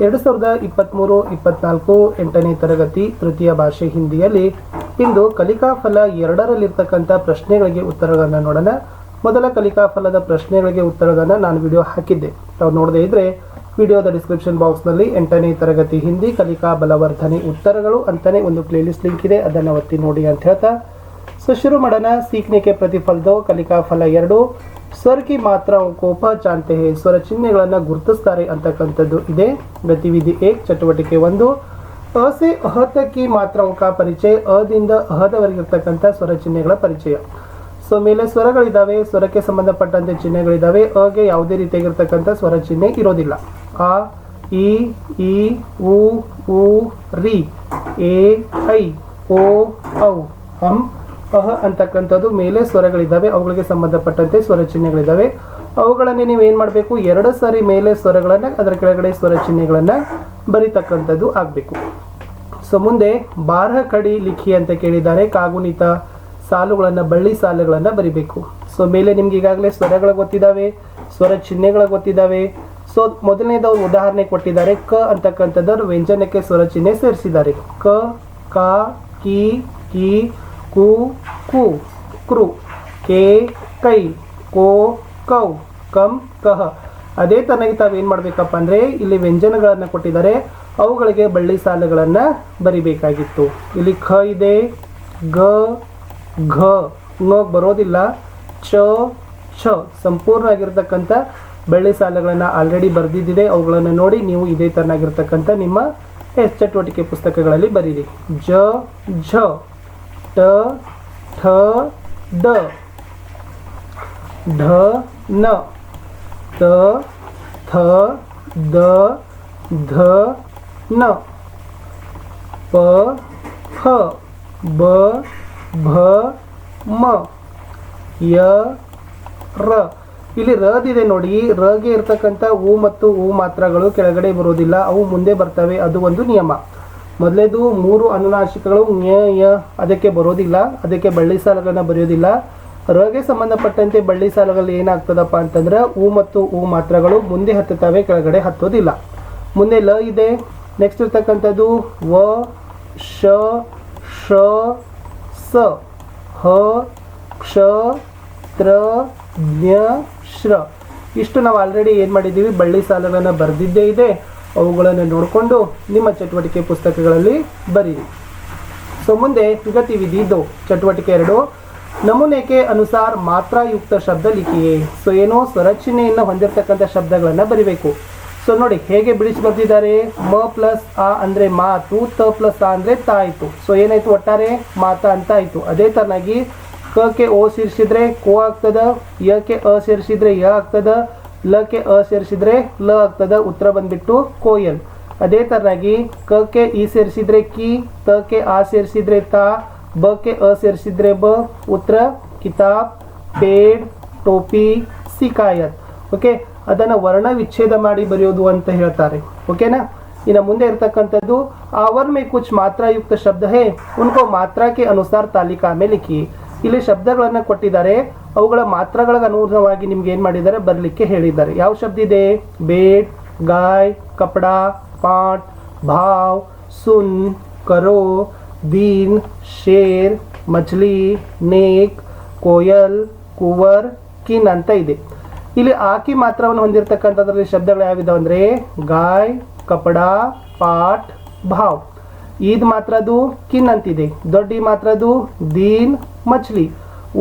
ಎರಡು ಸಾವಿರದ ಇಪ್ಪತ್ತ್ಮೂರು ಇಪ್ಪತ್ನಾಲ್ಕು, ಎಂಟನೇ ತರಗತಿ, ತೃತೀಯ ಭಾಷೆ ಹಿಂದಿಯಲ್ಲಿ ಇಂದು ಕಲಿಕಾ ಫಲ ಎರಡರಲ್ಲಿರ್ತಕ್ಕಂಥ ಪ್ರಶ್ನೆಗಳಿಗೆ ಉತ್ತರಗಳನ್ನು ನೋಡೋಣ. ಮೊದಲ ಕಲಿಕಾ ಫಲದ ಪ್ರಶ್ನೆಗಳಿಗೆ ಉತ್ತರಗಳನ್ನು ನಾನು ವಿಡಿಯೋ ಹಾಕಿದ್ದೆ. ತಾವು ನೋಡದೇ ಇದ್ದರೆ ವಿಡಿಯೋದ ಡಿಸ್ಕ್ರಿಪ್ಷನ್ ಬಾಕ್ಸ್ನಲ್ಲಿ ಎಂಟನೇ ತರಗತಿ ಹಿಂದಿ ಕಲಿಕಾ ಬಲವರ್ಧನೆ ಉತ್ತರಗಳು ಅಂತಲೇ ಒಂದು ಪ್ಲೇಲಿಸ್ಟ್ ಲಿಂಕ್ ಇದೆ. ಅದನ್ನು ಒತ್ತಿ ನೋಡಿ ಅಂತ ಹೇಳ್ತಾ ಸೊ ಶುರು ಮಾಡೋಣ ಸೀಕ್ನಿಕೆ के ಕಲಿಕಾ ಫಲ ಎರಡು. ಸ್ವರ್ಗಿ ಮಾತ್ರ ಕೋಪ ಚಾಂತೆ ಸ್ವರ ಚಿಹ್ನೆಗಳನ್ನು ಗುರುತಿಸ್ತಾರೆ ಅಂತಕ್ಕಂಥದ್ದು ಇದೆ. ಗತಿವಿಧಿ ಏಕ್ ಚಟುವಟಿಕೆ ಒಂದು. ಅಸೆ ಅಹತಕ್ಕಿ ಮಾತ್ರ ಉಂಕ ಪರಿಚಯ, ಅದಿಂದ ಅಹದವರೆಗಿರ್ತಕ್ಕಂಥ ಸ್ವರ ಚಿಹ್ನೆಗಳ ಪರಿಚಯ. ಸೊ ಮೇಲೆ ಸ್ವರಗಳಿದ್ದಾವೆ ಸ್ವರಕ್ಕೆ ಸಂಬಂಧಪಟ್ಟಂತೆ ಚಿಹ್ನೆಗಳಿದ್ದಾವೆ ಅಗೆ ಯಾವುದೇ ರೀತಿಯಾಗಿರ್ತಕ್ಕಂಥ ಸ್ವರ ಚಿಹ್ನೆ ಇರೋದಿಲ್ಲ. ಆ ಇ ಇ ಉ, ರಿ, ಎ, ಐ, ಓ, ಔ, ಹಂ ಅಹ ಅಂತಕ್ಕಂಥದ್ದು ಮೇಲೆ ಸ್ವರಗಳಿದ್ದಾವೆ, ಅವುಗಳಿಗೆ ಸಂಬಂಧಪಟ್ಟಂತೆ ಸ್ವರ ಚಿಹ್ನೆಗಳಿದ್ದಾವೆ ಅವುಗಳನ್ನೇ ನೀವು ಏನು ಮಾಡಬೇಕು? ಎರಡು ಸಾರಿ ಮೇಲೆ ಸ್ವರಗಳನ್ನು, ಅದರ ಕೆಳಗಡೆ ಸ್ವರ ಚಿಹ್ನೆಗಳನ್ನು ಬರಿತಕ್ಕಂಥದ್ದು ಆಗಬೇಕು. ಸೊ ಮುಂದೆ ಬಾರಹ ಕಡಿ ಲಿಖಿ ಅಂತ ಕೇಳಿದ್ದಾರೆ, ಕಾಗುಣಿತ ಸಾಲುಗಳನ್ನು, ಬಳ್ಳಿ ಸಾಲುಗಳನ್ನು ಬರಿಬೇಕು. ಸೊ ಮೇಲೆ ನಿಮ್ಗೆ ಈಗಾಗಲೇ ಸ್ವರಗಳು ಗೊತ್ತಿದ್ದಾವೆ ಸ್ವರ ಚಿಹ್ನೆಗಳು ಗೊತ್ತಿದ್ದಾವೆ. ಸೊ ಮೊದಲನೇದವ್ರು ಉದಾಹರಣೆ ಕೊಟ್ಟಿದ್ದಾರೆ, ಕ ಅಂತಕ್ಕಂಥದ್ದು ವ್ಯಂಜನಕ್ಕೆ ಸ್ವರ ಚಿಹ್ನೆ ಸೇರಿಸಿದ್ದಾರೆ. ಕ, ಕಾ, ಕಿ ಕಿ ಕು ಕು ಕೃ ಕೆ, ಕೈ, ಕೋ, ಕೌ, ಕಂ, ಕಹ. ಅದೇ ತನಗೆ ತಾವೇನು ಮಾಡಬೇಕಪ್ಪ ಅಂದರೆ ಇಲ್ಲಿ ವ್ಯಂಜನಗಳನ್ನು ಕೊಟ್ಟಿದ್ದಾರೆ. ಅವುಗಳಿಗೆ ಬಳ್ಳಿ ಸಾಲುಗಳನ್ನು ಬರಿಬೇಕಾಗಿತ್ತು. ಇಲ್ಲಿ ಖ ಇದೆ. ಗ ಘ. ಬರೋದಿಲ್ಲ. ಚ, ಛ. ಸಂಪೂರ್ಣ ಆಗಿರ್ತಕ್ಕಂಥ ಬಳ್ಳಿ ಸಾಲುಗಳನ್ನು ಆಲ್ರೆಡಿ ಬರೆದಿದ್ದಿದೆ. ಅವುಗಳನ್ನು ನೋಡಿ ನೀವು ಇದೇ ತರನಾಗಿರ್ತಕ್ಕಂಥ ನಿಮ್ಮ ಎಸ್ ಚಟುವಟಿಕೆ ಪುಸ್ತಕಗಳಲ್ಲಿ ಬರೀರಿ. ಜ, ಝ. ಟ ಠ ಡ ಢ ನ ತ ಥ ದ ಧ ನ ಪ ಫ ಬ ಭ ಮ ಯ ರ. ಇಲ್ಲಿ ರದಿದೆ ನೋಡಿ. ರಗೆ ಇರ್ತಕ್ಕಂಥ ಹೂ ಮತ್ತು ಹೂ ಮಾತ್ರಗಳು ಕೆಳಗಡೆ ಬರೋದಿಲ್ಲ ಅವು ಮುಂದೆ ಬರ್ತವೆ. ಅದು ಒಂದು ನಿಯಮ. ಮೊದಲೇದು ಮೂರು ಅನುನಾಶಿಕಗಳು ಯ, ಅದಕ್ಕೆ ಬರೋದಿಲ್ಲ, ಅದಕ್ಕೆ ಬಳ್ಳಿ ಸಾಲುಗಳನ್ನ ಬರೆಯೋದಿಲ್ಲ. ರಗೆ ಸಂಬಂಧಪಟ್ಟಂತೆ ಬಳ್ಳಿ ಸಾಲುಗಳಲ್ಲಿ ಏನಾಗ್ತದಪ್ಪ ಅಂತಂದ್ರೆ ಉ ಮತ್ತು ಉ ಮಾತ್ರಗಳು ಮುಂದೆ ಹತ್ತುತ್ತವೆ, ಕೆಳಗಡೆ ಹತ್ತೋದಿಲ್ಲ. ಮುಂದೆ ಲ ಇದೆ ನೆಕ್ಸ್ಟ್ ಇರ್ತಕ್ಕಂಥದ್ದು ವ, ಶ ಶ ಸ. ಹ, ಕ್ಷ, ತ್ರ, ಜ್ಞ, ಶ್ರ. ಇಷ್ಟು ನಾವು ಆಲ್ರೆಡಿ ಏನು ಮಾಡಿದ್ದೀವಿ, ಬಳ್ಳಿ ಸಾಲುಗಳನ್ನು ಬರೆದಿದ್ದೇ ಇದೆ. ಅವುಗಳನ್ನು ನೋಡಿಕೊಂಡು ನಿಮ್ಮ ಚಟುವಟಿಕೆ ಪುಸ್ತಕಗಳಲ್ಲಿ ಬರೀರಿ. ಸೊ, ಮುಂದೆ ಗತಿವಿಧಿ ಇದು. ಚಟುವಟಿಕೆ ಎರಡು. ನಮೂನೆಗೆ ಅನುಸಾರ ಮಾತ್ರಾಯುಕ್ತ ಶಬ್ದ ಲಿಖಿಯೇ. ಸೊ, ಏನೋ ಸ್ವರಚನೆಯನ್ನು ಹೊಂದಿರತಕ್ಕಂಥ ಶಬ್ದಗಳನ್ನು ಬರಿಬೇಕು. ಸೊ, ನೋಡಿ, ಹೇಗೆ ಬಿಡಿಸಿ ಬರ್ತಿದ್ದಾರೆ ಮ ಪ್ಲಸ್ ಆ ಅಂದರೆ ಮಾತು ತ ಪ್ಲಸ್ ಆ ಅಂದರೆ ತಾಯಿತು ಸೊ, ಏನಾಯ್ತು ಒಟ್ಟಾರೆ? ಮಾತ ಅಂತ ಆಯಿತು. ಅದೇ ತರನಾಗಿ ಕ ಕೆ ಓ ಸೇರಿಸಿದ್ರೆ ಕೋ ಆಗ್ತದ, ಯ ಕೆ ಅ ಸೇರಿಸಿದ್ರೆ ಯ ಆಗ್ತದ ಲ ಕೆ ಅ ಸೇರಿಸಿದ್ರೆ ಲ ಆಗ್ತದ ಉತ್ತರ ಬಂದ್ಬಿಟ್ಟು ಕೋಯಲ್. ಅದೇ ತರನಾಗಿ ಕ ಕೆ ಇ ಸೇರಿಸಿದ್ರೆ ಕಿ, ತ ಕೆ ಆ ಸೇರಿಸಿದ್ರೆ ತಾ, ಬ ಕೆ ಅ ಸೇರಿಸಿದ್ರೆ ಬ, ಉತ್ತರ ಕಿತಾಬ್ ಪೇಡ್ ಟೋಪಿ, ಸಿಕಾಯತ್. ಓಕೆ? ಅದನ್ನು ವರ್ಣ ವಿಚ್ಛೇದ ಮಾಡಿ ಬರೆಯೋದು ಅಂತ ಹೇಳ್ತಾರೆ. ಓಕೆನಾ? ಇನ್ನು ಮುಂದೆ ಇರ್ತಕ್ಕಂಥದ್ದು ಆವರ್ ಮೇ ಕುಚ್ ಮಾತ್ರಾಯುಕ್ತ ಶಬ್ದ ಹೇ, ಉನ್ಕೋ ಮಾತ್ರಾ ಕೆ ಅನುಸಾರ ತಾಲಿಕಾ ಮೇ ಲಿಖಿ. ಇಲ್ಲಿ ಶಬ್ದಗಳನ್ನು ಕೊಟ್ಟಿದ್ದಾರೆ. ಅವುಗಳ ಮಾತ್ರಗಳಿಗೆ ಅನುಗುಣವಾಗಿ ನಿಮ್ಗೆ ಏನು ಮಾಡಿದ್ದಾರೆ? ಬರಲಿಕ್ಕೆ ಹೇಳಿದ್ದಾರೆ. ಯಾವ ಶಬ್ದ ಇದೆ? ಬೇಡ್, ಗಾಯ್, ಕಪಡಾ, ಪಾಟ್, ಭಾವ್, ಸುನ್, ಕರೋ, ದೀನ್, ಶೇರ್ ಮಚ್ಲಿ ನೇಕ್, ಕೋಯಲ್, ಕುವರ್, ಕಿನ್ ಅಂತ ಇದೆ. ಇಲ್ಲಿ ಆಕಿ ಮಾತ್ರವನ್ನು ಹೊಂದಿರತಕ್ಕಂಥದ್ರಲ್ಲಿ ಶಬ್ದಗಳು ಯಾವಿದಾವೆ ಅಂದರೆ ಗಾಯ್, ಕಪಡಾ, ಪಾಟ್, ಭಾವ್. ಈದ್ ಮಾತ್ರದು ಕಿನ್ ಅಂತಿದೆ. ದೊಡ್ಡ ಮಾತ್ರದು ದೀನ್ ಮಚ್ಲಿ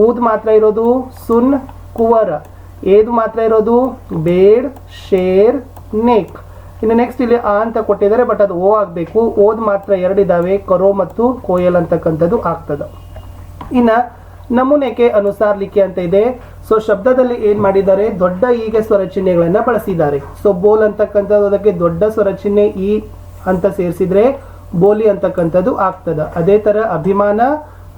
ಊದ್ ಮಾತ್ರ ಇರೋದು ಸುನ್ ಕುವರ. ಏದು ಮಾತ್ರ ಇರೋದು ಬೇಡ್, ಶೇರ್, ನೇಕ್. ಇನ್ನು ನೆಕ್ಸ್ಟ್ ಇಲ್ಲಿ ಆ ಅಂತ ಕೊಟ್ಟಿದ್ದಾರೆ ಬಟ್ ಅದು ಓ ಆಗಬೇಕು. ಓದ್ ಮಾತ್ರ ಎರಡಿದ್ದಾವೆ ಕರೋ ಮತ್ತು ಕೋಯಲ್ ಅಂತಕ್ಕಂಥದ್ದು ಆಗ್ತದೆ. ಇನ್ನು ನಮೂನೆಗೆ ಅನುಸಾರ ಲಿಖಿ ಅಂತ ಇದೆ. ಸೊ ಶಬ್ದದಲ್ಲಿ ಏನು ಮಾಡಿದ್ದಾರೆ? ದೊಡ್ಡ ಈಗೆ ಸ್ವರ ಚಿಹ್ನೆಗಳನ್ನು ಬಳಸಿದ್ದಾರೆ. ಸೊ ಬೋಲ್ ಅಂತಕ್ಕಂಥದ್ದು ಅದಕ್ಕೆ ದೊಡ್ಡ ಸ್ವರ ಚಿಹ್ನೆ ಈ ಅಂತ ಸೇರಿಸಿದ್ರೆ ಬೋಲಿ ಅಂತಕ್ಕಂಥದ್ದು ಆಗ್ತದ. ಅದೇ ತರ ಅಭಿಮಾನ,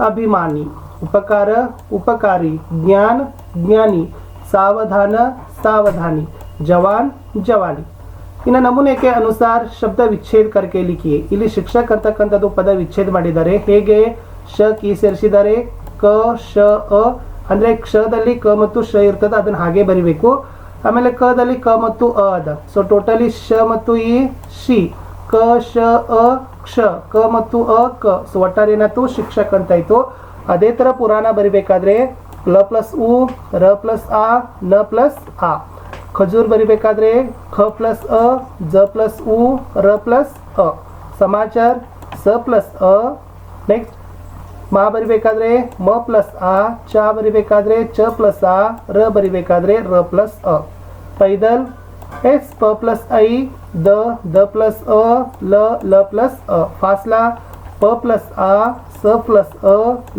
ಅಭಿಮಾನಿ, ಉಪಕಾರ, ಉಪಕಾರಿ, ಜ್ಞಾನ, ಜ್ಞಾನಿ, ಸಾವಧಾನ, ಸಾವಧಾನಿ, ಜವಾನ್, ಜವಾನಿ. ಇನ್ನು ನಮೂನೆಗೆ ಅನುಸಾರ ಶಬ್ದ ವಿಚ್ಛೇದ ಕರ್ಕೆ ಇಲ್ಲಿ ಶಿಕ್ಷಕ್ ಅಂತಕ್ಕಂಥದ್ದು ಪದ ವಿಚ್ಛೇದ ಮಾಡಿದ್ದಾರೆ. ಹೇಗೆ? ಶ ಕಿ ಸೇರಿಸಿದ್ದಾರೆ ಕ, ಶ, ಅ. ಅಂದರೆ ಕ್ಷದಲ್ಲಿ ಕ ಮತ್ತು ಶ ಇರ್ತದೆ, ಅದನ್ನ ಹಾಗೆ ಬರಿಬೇಕು. ಆಮೇಲೆ ಕದಲ್ಲಿ ಕ ಮತ್ತು ಅ ಅದ. ಸೊ ಟೋಟಲಿ ಶ ಮತ್ತು ಇ ಶಿ. ಕ, ಶ, ಅ, ಕ್ಷ, ಕ ಮತ್ತು ಅ, ಕ. ಸೊ ಒಟ್ಟಾರೆ ಏನಾಯ್ತು? ಶಿಕ್ಷಕ್ ಅಂತಾಯ್ತು ಅದೇ ತರ ಪುರಾಣ ಬರಿಬೇಕಾದ್ರೆ ಲ ಪ್ಲಸ್ ಉ, ರ ಪ್ಲಸ್ ಆ, ನ ಪ್ಲಸ್ ಆ. ಖಜೂರ್ ಬರಿಬೇಕಾದ್ರೆ ಖ ಪ್ಲಸ್ ಅ, ಜ ಪ್ಲಸ್ ಉ, ರ ಪ್ಲಸ್ ಅ. ಸಮಾಚಾರ್, ಸ ಪ್ಲಸ್ ಅ. ನೆಕ್ಸ್ಟ್ ಮಾ ಬರಿಬೇಕಾದ್ರೆ ಮ ಪ್ಲಸ್ ಆ, ಚ ಬರಿಬೇಕಾದ್ರೆ ಚ ಪ್ಲಸ್ ಆ, ರ ಬರಿಬೇಕಾದ್ರೆ ರ ಪ್ಲಸ್ ಅ. ಪೈದಲ್ ಎಸ್ ಪ ಪ್ಲಸ್ ಐ ದ ದ ಪ್ಲಸ್ ಅ ಲ ಲ ಪ್ಲಸ್ ಅ ಫಾಸ್ಲಾ ಪ ಪ್ಲಸ್ ಆ ಸ ಪ್ಲಸ್ ಅ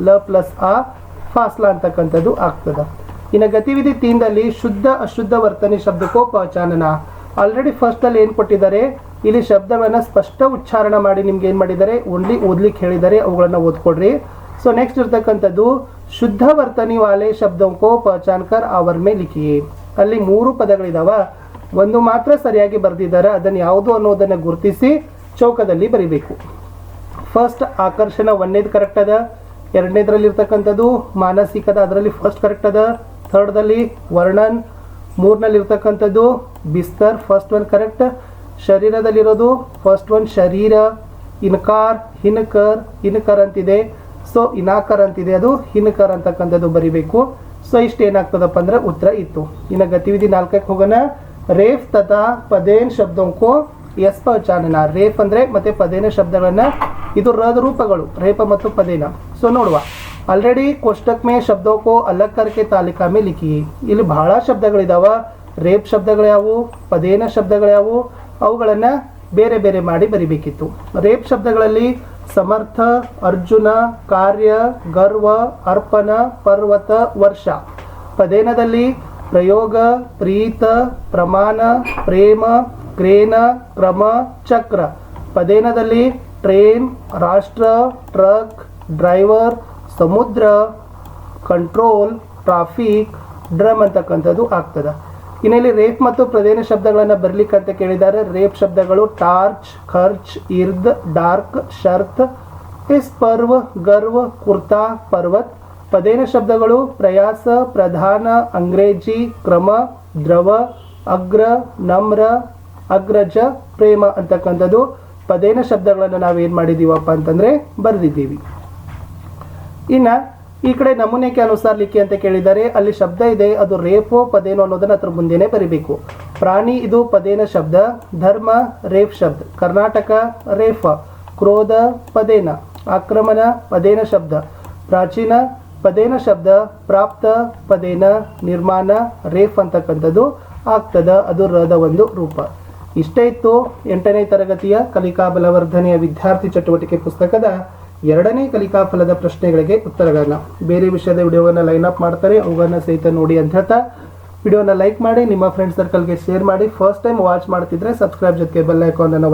ಲ ಪ್ಲಸ್ ಆ ಫಾಸ್ಲಾ ಅಂತಕ್ಕಂಥದ್ದು ಆಗ್ತದೆ. ಇನ್ನು ಗತಿವಿಧಿ ತೀನ್ದಲ್ಲಿ ಶುದ್ಧ, ಅಶುದ್ಧ ವರ್ತನೆ ಶಬ್ದಕ್ಕೋ ಪಹಚಾನನ ಆಲ್ರೆಡಿ ಫಸ್ಟಲ್ಲಿ ಏನು ಕೊಟ್ಟಿದ್ದಾರೆ? ಇಲ್ಲಿ ಶಬ್ದಗಳನ್ನ ಸ್ಪಷ್ಟ ಉಚ್ಚಾರಣ ಮಾಡಿ ನಿಮ್ಗೆ ಏನು ಮಾಡಿದ್ದಾರೆ? ಓನ್ಲಿ ಓದ್ಲಿಕ್ಕೆ ಹೇಳಿದ್ದಾರೆ, ಅವುಗಳನ್ನ ಓದ್ಕೊಡ್ರಿ. ಸೊ ನೆಕ್ಸ್ಟ್ ಇರ್ತಕ್ಕಂಥದ್ದು, ಶುದ್ಧ ವರ್ತನಿ ವಾಲೆ ಶಬ್ದಕ್ಕೋ ಪಹಚಾನ್ಕರ್ ಅವರ್ ಮೇ ಅಲ್ಲಿ ಮೂರು ಪದಗಳಿದಾವ. ಒಂದು ಮಾತ್ರ ಸರಿಯಾಗಿ ಬರೆದಿದ್ದಾರೆ, ಅದನ್ನು ಯಾವುದು ಅನ್ನೋದನ್ನು ಗುರುತಿಸಿ ಚೌಕದಲ್ಲಿ ಬರಿಬೇಕು. ಫಸ್ಟ್ ಆಕರ್ಷಣ ಒಂದೇದು ಕರೆಕ್ಟ್ ಅದ ಎರಡನೇದ್ರಲ್ಲಿ ಇರ್ತಕ್ಕಂಥದ್ದು ಮಾನಸಿಕದ, ಅದರಲ್ಲಿ ಫಸ್ಟ್ ಕರೆಕ್ಟ್ ಅದ ಥರ್ಡ್ದಲ್ಲಿ ವರ್ಣನ್ ಮೂರನಲ್ಲಿ ಇರ್ತಕ್ಕಂಥದ್ದು ಬಿಸ್ತರ್ ಫಸ್ಟ್ ಒನ್ ಕರೆಕ್ಟ್ ಶರೀರದಲ್ಲಿರೋದು ಫಸ್ಟ್ ಒನ್ ಶರೀರ, ಇನ್ಕಾರ್, ಹಿನ್ಕರ್ ಇನ್ಕರ್ ಅಂತಿದೆ. ಸೊ ಇನಾಕರ್ ಅಂತಿದೆ, ಅದು ಹಿನಕರ್ ಅಂತಕ್ಕಂಥದ್ದು ಬರಿಬೇಕು. ಸೊ ಇಷ್ಟು ಏನಾಗ್ತದಪ್ಪ ಅಂದ್ರೆ ಉತ್ತರ ಇತ್ತು. ಇನ್ನು ಗತಿವಿಧಿ ನಾಲ್ಕಕ್ಕೆ ಹೋಗೋಣ. ರೇಫ್ ತಥಾ ಪದೇನ್ ಶಬ್ದಕ್ಕೂ ಎಸ್ ಚಾನನ ರೇಪ್ ಅಂದ್ರೆ ಮತ್ತೆ ಪದೇನ ಶಬ್ದಗಳನ್ನ ಇದು ರದ ರೂಪಗಳು ರೇಪ ಮತ್ತು ಪದೇನ. ಸೊ ನೋಡುವ. ಆಲ್ರೆಡಿ ಕೋಷ್ಟಕ್ ಮೇ ಶಬ್ದಕ್ಕೂ ಅಲಗ್ ಕರ್ಕೆ ತಾಲಿಕಾ ಮೇ ಲಿಖಿ. ಇಲ್ಲಿ ಬಹಳ ಶಬ್ದಗಳಿದಾವ. ರೇಪ್ ಶಬ್ದಗಳು ಯಾವು ಪದೇನ ಶಬ್ದಗಳು ಯಾವು ಅವುಗಳನ್ನ ಬೇರೆ ಬೇರೆ ಮಾಡಿ ಬರಿಬೇಕಿತ್ತು. ರೇಪ್ ಶಬ್ದಗಳಲ್ಲಿ ಸಮರ್ಥ, ಅರ್ಜುನ, ಕಾರ್ಯ, ಗರ್ವ, ಅರ್ಪಣ, ಪರ್ವತ, ವರ್ಷ. ಪದೇನದಲ್ಲಿ ಪ್ರಯೋಗ, ಪ್ರೀತ, ಪ್ರಮಾಣ, ಪ್ರೇಮ, ಕ್ರೇನ, ಕ್ರಮ, ಚಕ್ರ. ಪದೇನದಲ್ಲಿ? ಟ್ರೈನ್, ರಾಷ್ಟ್ರ, ಟ್ರಕ್, ಡ್ರೈವರ್, ಸಮುದ್ರ, ಕಂಟ್ರೋಲ್, ಟ್ರಾಫಿಕ್, ಡ್ರಮ್ ಅಂತಕ್ಕಂಥದ್ದು ಆಗ್ತದೆ. ಇನ್ನಲ್ಲಿ ರೇಪ್ ಮತ್ತು ಪ್ರದೇನ ಶಬ್ದಗಳನ್ನು ಬರಲಿಕ್ಕೆ ಅಂತ ಕೇಳಿದ್ದಾರೆ. ರೇಪ್ ಶಬ್ದಗಳು ಟಾರ್ಚ್, ಖರ್ಚ್, ಇರ್ದ್, ಡಾರ್ಕ್, ಶರ್ತ್ ಇಸ್ ಪರ್ವ, ಗರ್ವ, ಕುರ್ತಾ, ಪರ್ವತ್ ಪದೇನ ಶಬ್ದಗಳು? ಪ್ರಯಾಸ, ಪ್ರಧಾನ, ಅಂಗ್ರೇಜಿ, ಕ್ರಮ, ದ್ರವ, ಅಗ್ರ, ನಮ್ರ, ಅಗ್ರಜ, ಪ್ರೇಮ ಅಂತಕ್ಕಂಥದ್ದು. ಪದೇನ ಶಬ್ದಗಳನ್ನು ನಾವೇನು ಮಾಡಿದ್ದೀವಪ್ಪ ಅಂತಂದ್ರೆ ಬರೆದಿದ್ದೀವಿ. ಇನ್ನ ಈ ಕಡೆ ನಮೂನೆಗೆ ಅನುಸಾರ ಲಿಖಿ ಅಂತ ಕೇಳಿದ್ದಾರೆ. ಅಲ್ಲಿ ಶಬ್ದ ಇದೆ, ಅದು ರೇಪೋ, ಪದೇನೋ ಅನ್ನೋದನ್ನ ಅದ್ರ ಮುಂದೆನೆ ಬರಿಬೇಕು. ಪ್ರಾಣಿ, ಇದು ಪದೇನ ಶಬ್ದ. ಧರ್ಮ, ರೇಪ್ ಶಬ್ದ. ಕರ್ನಾಟಕ, ರೇಫ. ಕ್ರೋಧ, ಪದೇನ. ಆಕ್ರಮಣ, ಪದೇನ ಶಬ್ದ. ಪ್ರಾಚೀನ ಪದೇನ ಶಬ್ದ, ಪ್ರಾಪ್ತ ಪದೇನ ನಿರ್ಮಾಣ, ರೇಫ್ ಅಂತಕ್ಕಂಥದ್ದು ಆಗ್ತದ. ಅದು ರದ ಒಂದು ರೂಪ. ಇಷ್ಟೇ ಇತ್ತು ಎಂಟನೇ ತರಗತಿಯ ಕಲಿಕಾ ಬಲವರ್ಧನೆಯ ವಿದ್ಯಾರ್ಥಿ ಚಟುವಟಿಕೆ ಪುಸ್ತಕದ ಎರಡನೇ ಕಲಿಕಾ ಫಲದ ಪ್ರಶ್ನೆಗಳಿಗೆ ಉತ್ತರಗಳನ್ನ. ಬೇರೆ ವಿಷಯದ ವಿಡಿಯೋವನ್ನು ಲೈನ್ ಅಪ್ ಮಾಡ್ತಾರೆ, ಅವುಗಳನ್ನ ಸಹಿತ ನೋಡಿ ಅಂತ ಹೇಳ್ತಾ ವಿಡಿಯೋನ ಲೈಕ್ ಮಾಡಿ, ನಿಮ್ಮ ಫ್ರೆಂಡ್ ಸರ್ಕಲ್ಗೆ ಶೇರ್ ಮಾಡಿ. ಫಸ್ಟ್ ಟೈಮ್ ವಾಚ್ ಮಾಡ್ತಿದ್ರೆ ಸಬ್ಸ್ಕ್ರೈಬ್ ಜೊತೆಗೆ ಬೆಲ್ ಐಕಾನ್ ಅನ್ನು